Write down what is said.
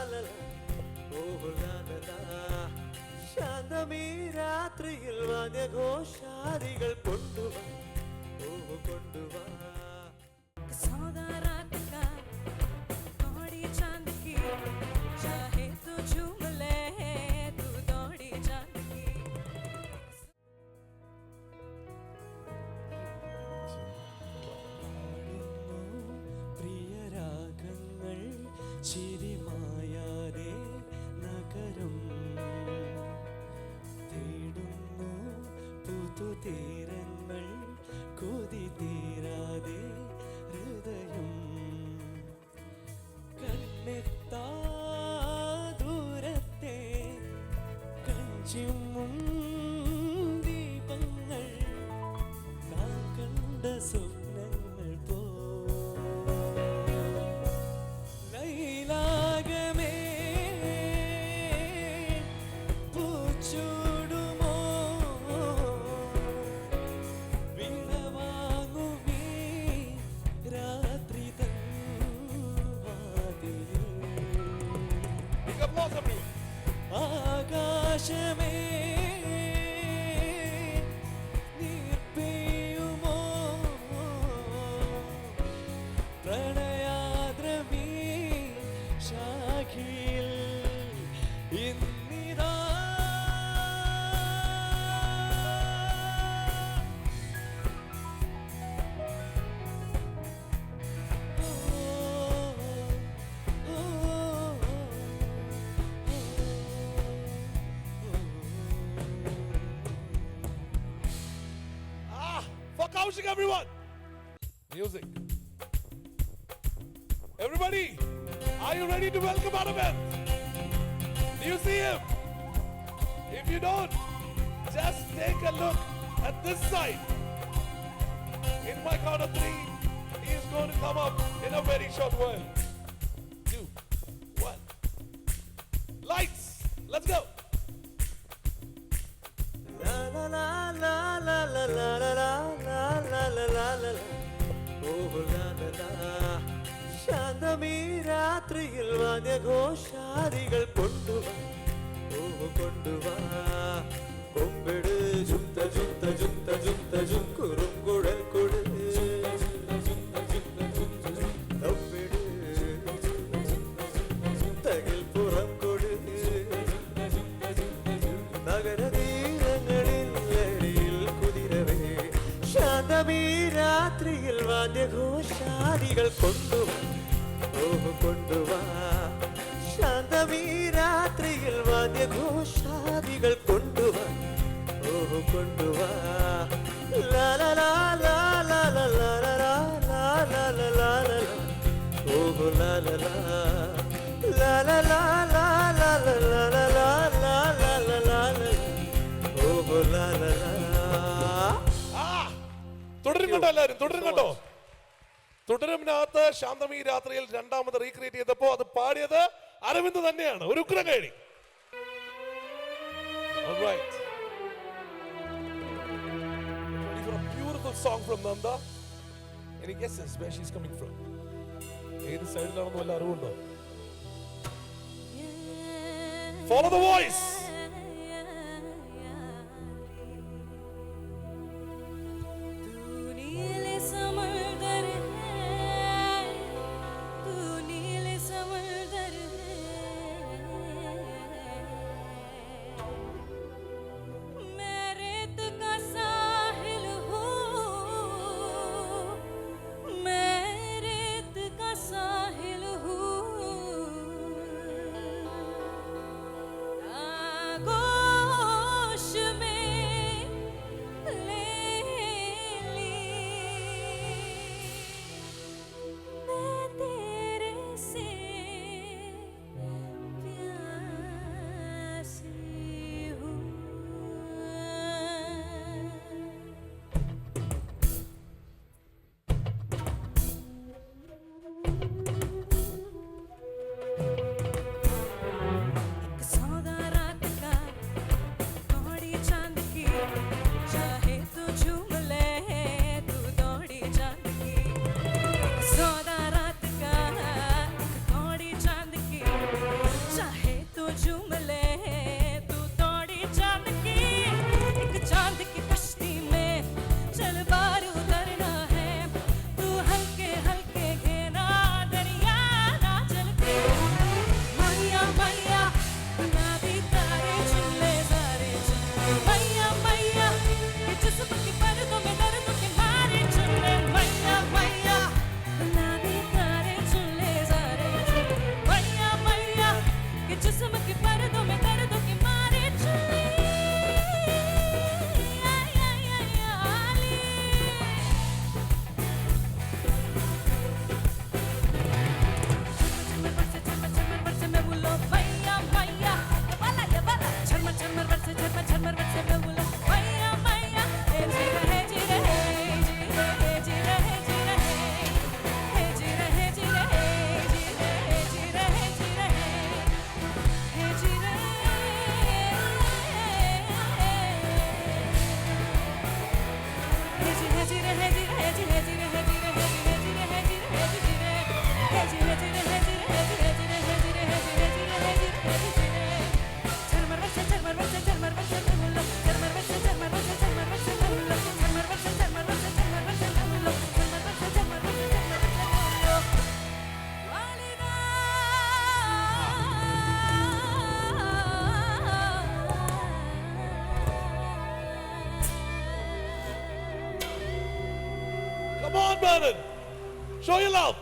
ലാലല ഓ ലാലല ശാന്തമീ രാത്രിയിൽ വനഘോഷാദികൾ കൊണ്ടുവാ. ഓ കൊണ്ടുവാ. ചിരി പുതുതീരങ്ങൾ കൊതി തീരാതെ ഹൃദയം കണ്ണെത്താ ദൂരത്തെ കഞ്ചിമ്മും ദീപങ്ങൾ നാം കണ്ട സ്വപ്നങ്ങൾ passion Kaushik, everyone. Music. Everybody, are you ready to welcome Annabeth? Do you see him? If you don't, just take a look at this side. In my count of three, he is going to come up in a very short while. ശാന്തമീ രാത്രിയിൽ വാദ്യഘോഷാദികൾ കൊണ്ടുവാ. ഓ കൊണ്ടുവാ. കൊമ്പിട് ചുത്ത ചുത്ത ചുത്ത ചുത്ത ചുക്കുറും കുഴൽ കൊടു തകിൽ പുറം കൊടു. നഗരതീരങ്ങളിൽ കുതിരവേ. ശാന്തമീ രാത്രിയിൽ വാദ്യഘോഷാദികൾ കൊണ്ടുവാ ഓഹ് കൊണ്ടുവാ ശാന്തമീ രാത്രിയിൽ വാദ്യഘോഷാദികൾ കൊണ്ടുവാ ഓഹ് കൊണ്ടുവാ ലാലാ ലാലാ ലാലാ ലാലാ ലാലാ ഓഹ് ലാലാ ലാലാ ലാലാ എല്ലാവരും തുടരും കേട്ടോ. തുടരുമിനകത്ത് ശാന്തമി രാത്രിയിൽ രണ്ടാമത് റീക്രിയേറ്റ് ചെയ്തപ്പോ അത് പാടിയത് അരവിന്ദ് തന്നെയാണ് ഒരു ഉഗ്രം കഴി from Nanda from അറിവുണ്ടോ? Follow the voice Show your love.